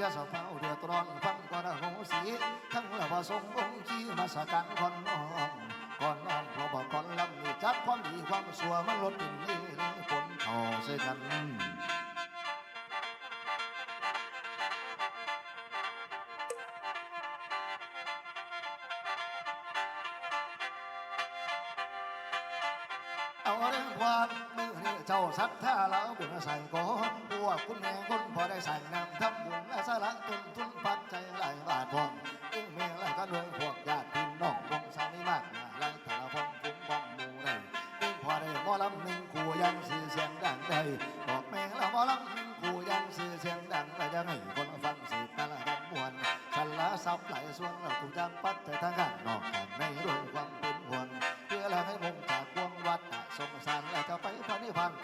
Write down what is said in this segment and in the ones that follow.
ยาสะเฝ้าเดือดร้อนฟังก่อนโหสีทั้งละว่าทรงองค์ที่มาสการก่อนน้อมก่อนน้อมพอบอกก่อนลำนี่จับความดีความสัวมันลดเป็นนี่ผลเอาใส่กันเอาเรื่องความมือนี่เจ้าสัทธาแล้วบุญใส่ก่อนพวกคุณแม่คุณพอได้ใส่นำทำบุญและ สละต้นตุนปัจ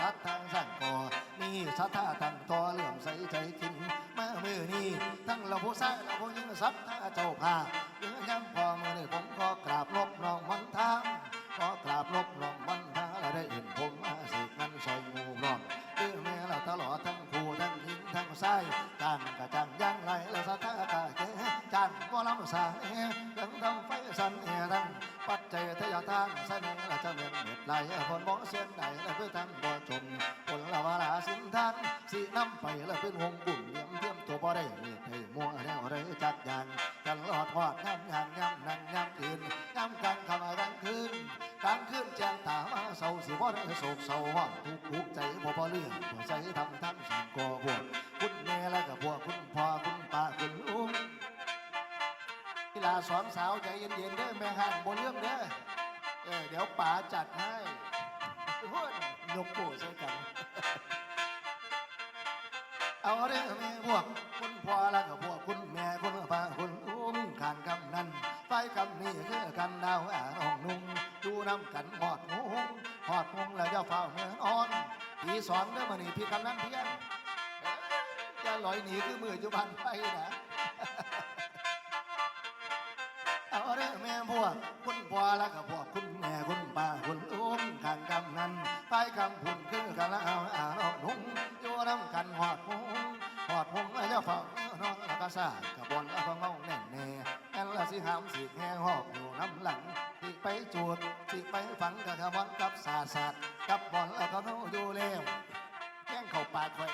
ทัดทางสร้างก่อมีศรัทธาตั้งต่อเลื่อมใสใจกินมามือนี้ทั้งเราผู้ชายเราผู้หญิงศรัทธาเจ้าภาเพื่อย้ำพอมือนี้ผมขอกราบนบน้องวันทางขอกราบนบน้องวันทางและได้เห็นผมมาสิกันซอยงูร้องเพื่อแม่เราตลอดทั้งคู่ทั้งหญิงทั้งชายจานกะจังยังไรและศรัทธากะเกจานก็ลำสายเรื่องทำไฟสันเอรัง ปัจจัยทยทานเสน่ห์และจะเม็ดเม็ดไหลคนบ่เสียนใดและเพื่อทำบ่จนผลละวาลาสินทานสีน้ำไปและเป็นวงบุ่มเยี่ยมเทียมตัวบ่ได้เมียให้มัวแนวไรจักอย่างกันลอดทอดย้ำยางย้ำนั่งย้ำยืนย้ำกลางคำกลางคืนกลางคืนแจ้งตามาเศร้าสิบ่ได้โศกเศร้าว่าทุกทุกใจบ่พอเรื่องหัวใจทำทั้งสามก่อพวกคุณแม่และกับพวกคุณพ่อคุณป้าคุณลุง กีฬาสอนสาวใจเย็นๆเด้อแม่ห้างบนเรื่องเด้อเออเดี๋ยวป๋าจัดให้หุ้นยกโป้ใส่กัน เอาเด้อแม่พวกคุณพ่อแล้วก็พวกคุณแม่คุณป้าคุณอุ้มขานกำนันไปกำนี่คือกันดาวอ่าน้องนุ่งดูน้ำกันหอดงงหอดงงแล้วจะเฝ้าเมืองอ่อนปีสองเด้อมานี่พี่กำนันเพียงเอ้ยจะลอยหนีคือมือจุบันไปนะ พวกคุณพ่อแล้วก็พวกคุณแม่คุณป้าคุณลุงข้างกำนันไปคำพุ่นคือกันแล้วเอาอาน้องนุ่งอยู่น้ำกันหอดหงหอดหงแล้วเฝ้าน้องแล้วก็ซากระบอนแล้วกเมาแน่แน่แอนละสิหามสิแห่หอบอยู่น้ำหลังสิไปจูดสิไปฝังกับขบอนกับสาสาดกับบอลแล้วก็เขาอยู่เลี้ยวแก้งเข้าปากไว้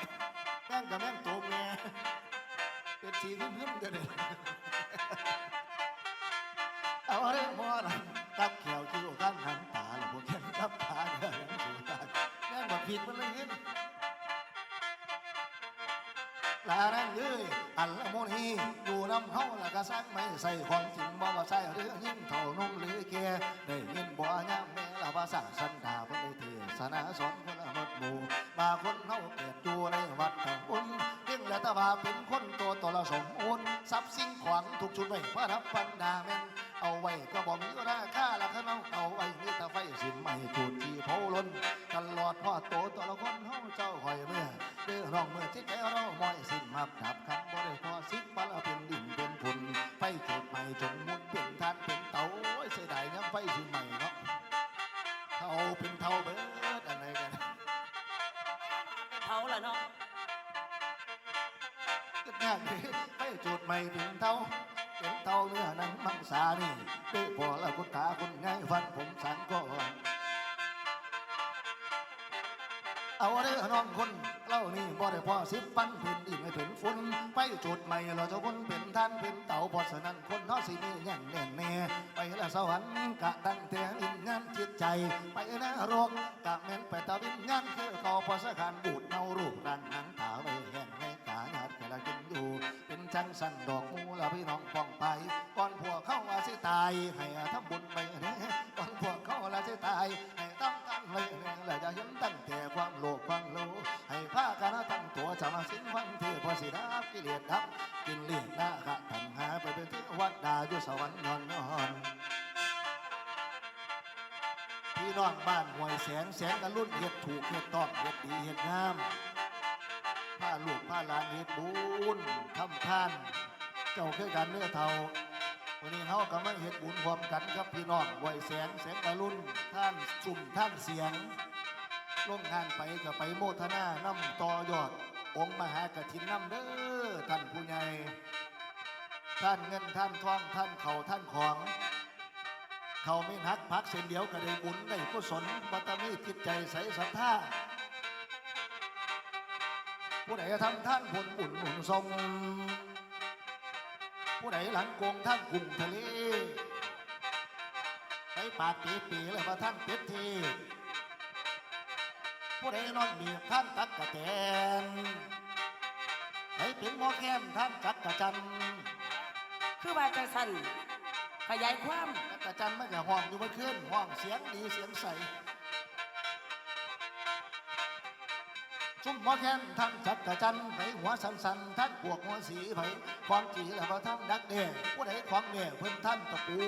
แก้งกับแม่งตัวแม่เป็นสีขึ้นขึ้นกันเลย เอาเรื่องมอนะกับเขียวคิ้วกันหันตาหรือพวกแก่นกับตาเดินสู่ตาแม่งบอกผิดมันเลยเห็นลาแรงเย้ยอันละโมนีอยู่น้ำเฮาและก็ซักไม่ใส่ของจริงบ่ว่าใส่เรื่องยิ่งเท่านุ่มหรือแกได้ยินบ่ยามแม่ละว่าสั่งสันดาเพิ่นได้เทศนาสอนคนละหมดหมู่บาคนเฮาเกิดอยู่ในวัดทางบุญเพียงและต่ว่าเป็นคนตัวตนละสมบูรณ์ทรัพย์สิ่งของทุกชุดไว้พระรับปันดาแม่น เอาไว้ก็บอกมีราคาละข้าน้องเอาไว้มีแต่ไฟสิมไม่จุดที่เผาล้นตลอดพ่อโตตัวละคนเฮาเจ้าหอยเมื่อเดือร้องเมื่อจิตใจเรามอยสิ้นมับดับคำบ่ได้พอสิบปันเป็นดินเป็นฝุ่นไฟจุดใหม่จนมุนเป็นทานเป็นเตาโอ้ยเสียดายยังไฟสิใหม่เนาะเท่าเป็นเท่าเบิดอะไรกันเผาละเนาะก็ยากเลยไฟจุดใหม่เป็นเท่า เป็นเท่าเนื้อหนังมังสานี่เด้พอแล้วคุณตาคุณง่ายฟันผมสังก่อนเอาเด้อน้องคนเล่านี่บ่ได้พอสิบปันเป็นดินไม่เป็นฝุ่นไปจุดใหม่เราจะคนเป็นท่านเป็นเต่าพราะฉะนั้นคนเฮาสิมีอย่างแน่แน่ไปละสวรรค์กะตั้งแต่วิญญาณจิตใจ ไปนรกกะแม่นไปตะวิญญาณคือเขาพอสการบูดเนารูปร่างหนังตาไว้แห้งให้กาหยาดกะละกินอยู่ จังสันดอกมูละพี่น้องป้องไปก่อนพวกเข้าว่าสิตายให้ทำบุญไปเนี่ยก่อนพวกเข้าว่าสิตายให้ตั้งตั้งไว้เนี่ยและจะเห็นตั้งแต่ความโลภความโลภให้พากันตั้งตัวจะมาสิ้นวันที่พอสิดับกิเลสดับกินเลี้ยงหน้าขะทำหาไปเป็นที่วัดดาอยู่สวรรค์นอนนอนพี่น้องบ้านห่วยแสงแสงกันรุ่นเห็ดถูกเห็ดตองเห็ดดีเห็ดงามาลูกผ้าหลานเห็ดบุญทำทาน เจ้าคือกันเนื้อเทาวันนี้เขากำลังเห็ดบุญพร้อมกันกับพี่น้องไหวแสงแสงกะรุ่นท่านสุ่มท่านเสียงลงงานไปก็ไปโมทนาน้ำต่อยอด องค์มหากฐินน้ำเด้อท่านผู้ใหญ่ท่านเงินท่านทองท่านเขาท่านของ เขาไม่หักพักเส้นเดียวก็ได้บุญได้กุศลบัตมีจิตใจใสศรัทธา ผู้ใดทำท่านผลบุญหนุนสมผู้ใดหลังโกงท่านกลุ่มทะเลไปปากปีปีเลยว่าท่านเป็ดทีผู้ใดนอนเบียบท่านตักกะแตนไปเป็นหมอแค้มท่านจักกะจันคือว่าจังสันขยายความจักกะจันไม่แก่ห้องอยู่เมื่อคืนห้องเสียงดีเสียงใส ซุ่มหมอแค้มท่านจักกะจันไปหัวสันสันท่านปวกหัวสีไปความจีแล้วว่าท่านดักเด่ผู้ใดควางเด่เพิ่นท่านตะปู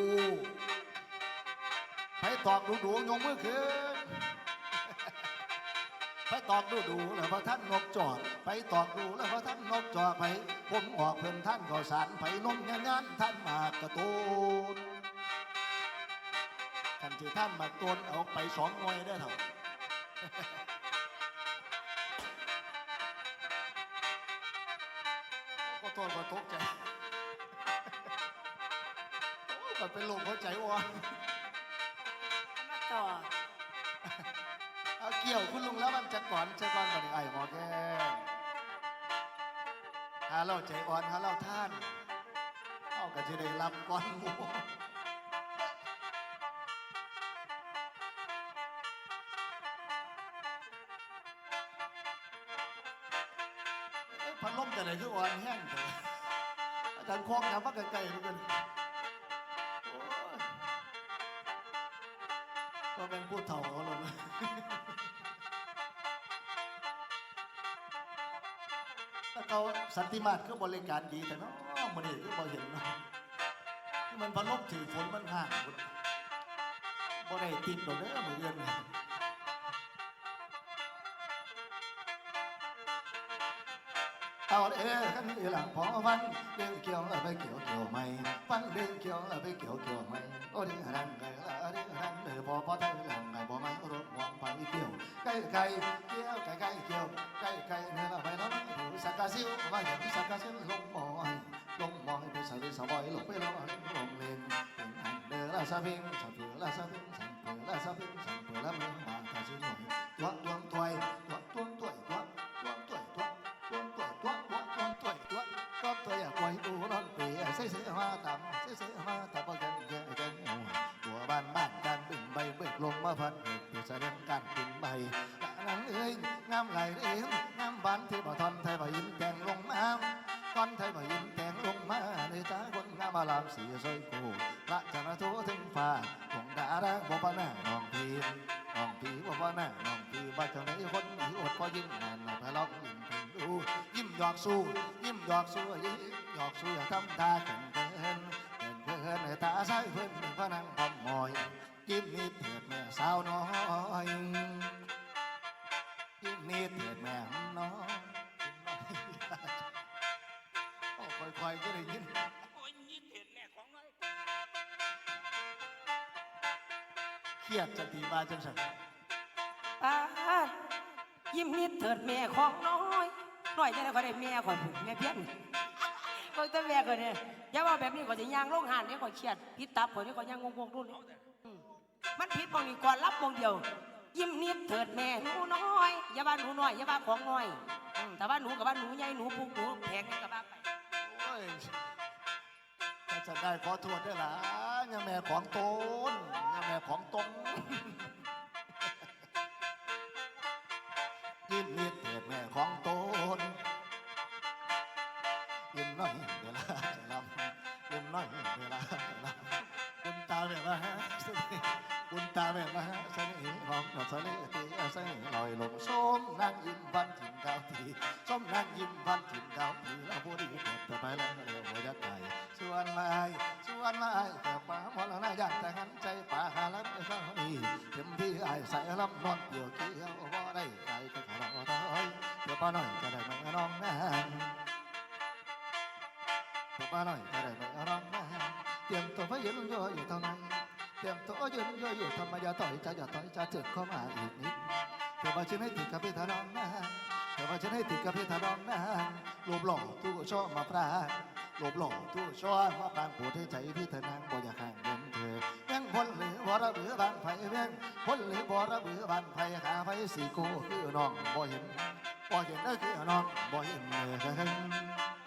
ไปตอกดูดูยงมือขึ้นไปตอกดูดูแล้วพระท่านนกจอดไปตอกดูแล้วพระท่านนกจอดไปผมออกเพิ่นท่านก็สารไปนมงานงานท่านมากระตูนกันที่ท่านมาตูนเอาไปสองหน่วยได้เถอะ ก็โทษก็ตกใจโอ้ยมันเป็นลมหัวใจวะมาต่อเอาเกี่ยวคุณลุงแล้วมันจะก่อนจะก่อนก่อนไอ้หมอแก้งหาเราใจอ่อนหาเราท่านเอาก็จะได้รับก่อนหมู อ้ยพัดลมจะไหนคืออ่อนแห้งเถอะอาจารย์คล้องย้ำว่าไกลๆเหมือนกันก็เป็นผู้เฒ่าเขาเลยแล้วเขาสันติมาตรคือบริการดีแต่เนาะมันนี่คือบ่เห็นเนาะคือมันพัดลมถือฝนมันห่างพุ่นบ่ได้ติดดอกเด้อมือเอื้อ เอาเด้อกันนี่หลังพอวันเรื่องเกี่ยวแล้วไปเกี่ยวเกี่ยวไม่ฟันเรื่องเกี่ยวแล้วไปเกี่ยวเกี่ยวไม่โอ้เรื่องรันไก่ละเรื่องรันเด้อพอพอไทยหลังไงบ่ไม่รถหวงไปเกี่ยวไก่ไก่เกี่ยวไก่ไก่เกี่ยวไก่ไก่เนี่ยละไปเนาะหูสักกะซิวว่าอย่างสักกะซิวลงหมอยลงหมอยไปใส่ไปสบอยลงไปลงลงเลนเป็นอันเด้อละซาพิงสับเผือละซาพิงสับเผือละซาพิงสับเผือละเมืองมาตาชิหน่อยตัวตัวตัวตัวตัวตัวตัวตั ลงมาพันเหตุแสดงการบินใบนางเอ้ยงามไหลเลี้ยงงามบ้านที่บ่ทอนไทยบ่ยินแต่งลงมาก้อนไทยบ่ยินแต่งลงมาในตาคนงามมาลามสีสวยกูพระจันทร์ทั่วถึงฟ้าคงดารักบ่ปานาน้องพีน้องพีบ่ปานาน้องพีบ่จ้าไหนคนมีอดพอยิ้มนานไปลอกยิ้มถึงดูยิ้มหยอกสู้ยิ้มหยอกสู้ยิ้มหยอกสู้อย่าทำตาเขินเขินเขินเขินตาใสเพิ่นพนังพอมอยยิ้มนิดาวน้อยยิ้มนิดเถิดแม่น้อยโอ้ค่อยๆก็ได้ยินโอ้ยยิดเห็นแม่ของน้อยเครียดจะตีมาจังสันปายิ้มนิดเถิดแม่ของน้อยน้อยจะได้ก็ได้แม่ข่อยพุ่นแม่เพี้ยนเบิ่งแต่แม่ข่อยเนี่ยอย่าว่าแบบนี้ข่อยสิย่างลงหานเดี๋ยวข่อยเครียดพิษตับข่อยเดี๋ยวข่อยย่างงงๆดูนี่ มันผิดบางนี้ก่อนรับวงเดียว ยิ้มนิดเถิดแม่หนูน้อย อย่าว่าหนูน้อย อย่าว่าของน้อยอืมแต่ว่าหนูกับว่าหนูใหญ่หนูพุกหนูแพงนี่กับว่าไป โอ้ยถ้าจะได้ขอโทษด้วยล่ะยังแม่ของตนยังแม่ของตนยิ้มนิดเถิดแม่ของตนยิ้มน้อยเวลาจะลำ ยิ้มน้อยเวลาคุณตาแบบว่าเสน่ห์คุณตาแบบว่าเสน่ห์ของเราเสน่ห์ตีเสน่ห์ลอยลงส้มนั่งยิ้มพันถิ่นดาวทีส้มนั่งยิ้มพันถิ่นดาวทีแล้วผู้ดีเกิดต่อไปแล้วเร็วหัวยักษ์ใหญ่ส่วนมาไอ้สวนมาไอ้เกิดป่าหมดแล้วนะอยากแต่หันใจป่าหาลับเข้านี่เต็มที่ไอ้ใส่ลำนอนเกี่ยวเกี่ยวบ่ได้ใจก็ขลังถอเดี๋ยวป้าหน่อยจะได้มาน้องนาง ตัวป้าหน่อยจะได้ไม่ร้องไห้เตรียมตัวไปยืนย่ออยู่เท่านั้นเตรียมตัวยืนย่ออยู่ทำไมอย่าต่อยจะอย่าต่อยจะเจ็บเข้ามาอีกนิดเดี๋ยวมาชิ้นให้ติดกับพี่ทน้องนะแต่ว่าฉันให้ติดกับพี่ถนอมนางรูปหล่อตู้ช่อมาปรางรูปหล่อตู้ช่อมาปรางปวดให้ใจพี่เธอนางบ่อยากห่างเดินเธอแม่งพ้นหรือบ่ระเบือบานไฟแม่งพ้นหรือบ่ระเบือบานไฟหาไฟสีโกคือน้องบ่เห็นบ่เห็นนั่นคือน้องบ่เห็นเลย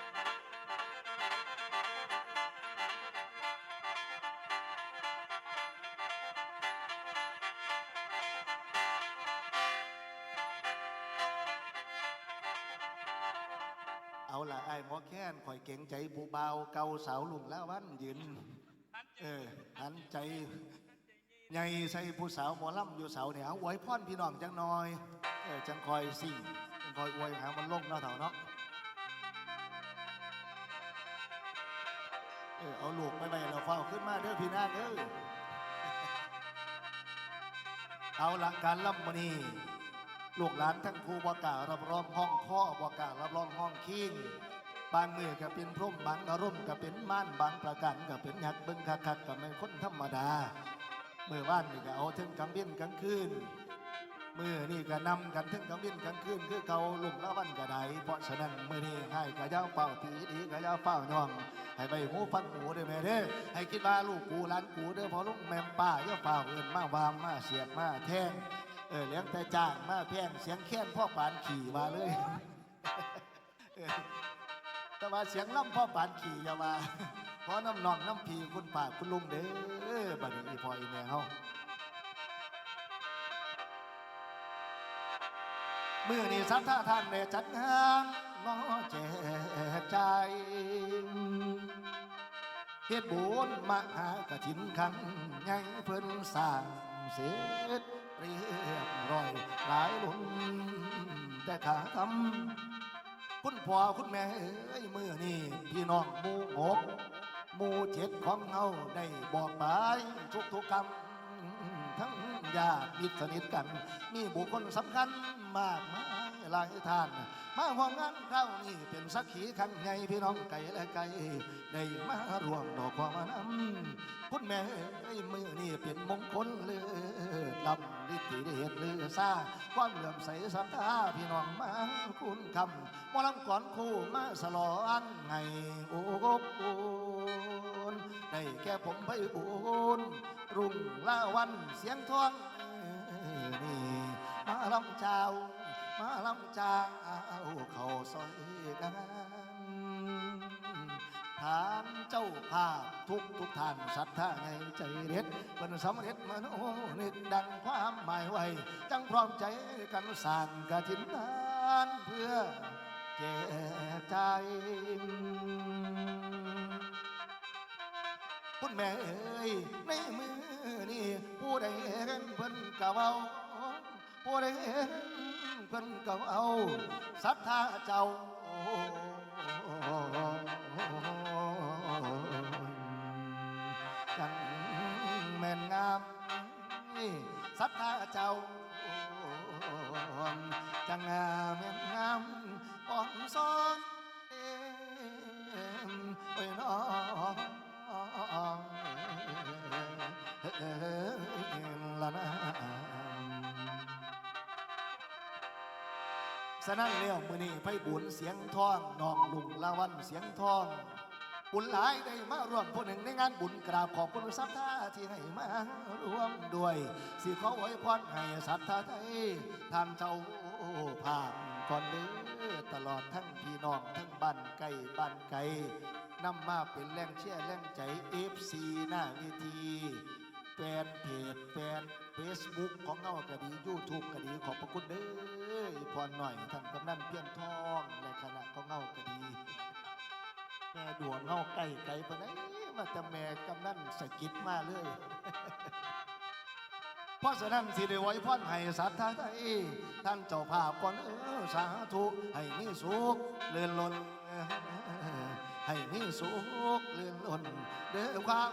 ข่อยเก่งใจผู้เบาวเก่าสาวลุงแล้ววันยืน เออหันใจใหญ่ใส่ผู้สาวหมอลำอยู่เสาเนี่ยเอาไว้พ่อนพี่น้องจังหน่อยเออจังคอยสิ่งจังคอยอวยหามันลงเนาะเถ่าเนาะเออเอาลูกไปไปเราเฝ้าขึ้นมาเด้อพี่นางเด้อเอาหลังการล่ำมานี่ลูกหลานทั้งครูบกล้ารับรองห้องข้อบกล้ารับรองห้องคิง บางมือก็เป็นพร่มบางอารมณ์ก็เป็นม่านบางประกันก็เป็นหยักเบิ้งคักคักก็ไม่นคนธรรมดาเมื่อว่านนี่ก็เอาถึงกำเบี้ยนกลางคืนมือนี่ก็นำกันถึงกำเบี้ยนกลางคืนคือเขาลุงละวันกระไดเพราะฉะนั้นมือนี้ให้กระเจ้าเป่าตีดีกระเจ้าเป่าย่องให้ใบหูฟังหูเด้แม่เด้อให้คิดว่าลูกกูหลานกูเด้อพอลุงแม่มป้าย่าเป่าเอินมาวามมาเสียบมาแทงเออเลี้ยงแต่จ้างมาแพงเสียงแค้นพ่อปานขี่มาเลย แต่ว่าเสียงล่ำพ่อปานขี่อย่ามาเพราะน้ำนองน้ำพีคุณป่าคุณลุงเด้อบัดนี้อีพออีแม่เฮาเมื่อนี้สัทธาท่านได้จัดงานน้อแจกใจเฮ็ดบุญมหากฐินครั้งใหญ่เพิ่นสร้างเสร็จเรียบร้อยหลายล้นแต่ขาทำ คุณพ่อคุณแม่เอ้ยมือนี่พี่น้องหมู่หกหมู่เจ็ดของเฮาได้บอกไปทุกทุกๆคำทั้งญาติมิตรสนิทกัน มีบุคคลสำคัญมากมายหลายท่าน มาห่วงงานเข้านี่เป็นสักขีครั้งใหญ่พี่น้องไก่และไก่ได้มารวมดอกความนำคุณแม่เอ้ยมือนี่เป็นมงคลเลือลำ ลิติเดชเลือซาความเหลื่อมใสศรัทธาพี่น้องมาคุณคำมอลำก่อนคู่มาสลอนไงโอ้โอนได้แค่ผมไปบุญรุ่งล่าวันเสียงทองนี่มาลำเจ้ามาลำเจ้าเขาซอยกันานเจ้าภาพทุกทุกท่านศรัทธาในใจเด็ดเป็นสำเร็จมโนนึกดังความหมายไว้จังพร้อมใจกันสร้างกฐินทานเพื่อแจกใจายคุณแม่เอ้ยในมือนี่ผู้ใดเห็นเพิ่นกะเว้าผู้ใดเห็นเพิ่นกะเว้าศรัทธาเจ้า ศรัทธาเจ้าจังแม่นงามอ่อนซ้อนเอ็มโอ้ยน้องละนะสนั่นเลี้ยวมือนี้ไพ่บุญเสียงทองน้องลุงละวันเสียงทอง บุญหลายได้มาร่วมผู้หนึ่งในงานบุญกราบขอบคุณศรัทธาที่ให้มาร่วมด้วยสิขอไว้พรให้ศรัทธาไทยท่านเจ้าผ่านก่อนเด้อตลอดทั้งพี่น้องทั้งบ้านไก่บ้านไก่นำมาเป็นแรงเชื่อแรงใจเอฟซีหน้าเวทีแฟนเพจแฟนเฟซบุ๊กของเงาก็ดียูทูบก็ดีขอบพระคุณเด้อพรหน่อยท่านกำนันเพียงทองและคณะของเงาก็ดี แม่ดวงเงาไก่ไก่ปะไหนมาแต่แม่กำนันสะกิดมาเลย เพราะฉะนั้นสิได้ไว้พรให้สัตว์ทางไทยท่านเจ้าภาพก่อนเออสาธุให้มีสุขเลื่อนลนให้มีสุขเลื่อนลนเด้อความ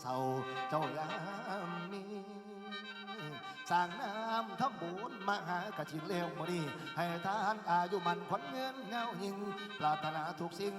เศร้าเจ้ายามมีสร้างน้ำทำบุญมหากฐินเลวมณีให้ทานอายุมันขวัญเงินเงายิงปรารถนาทุกสิ่ง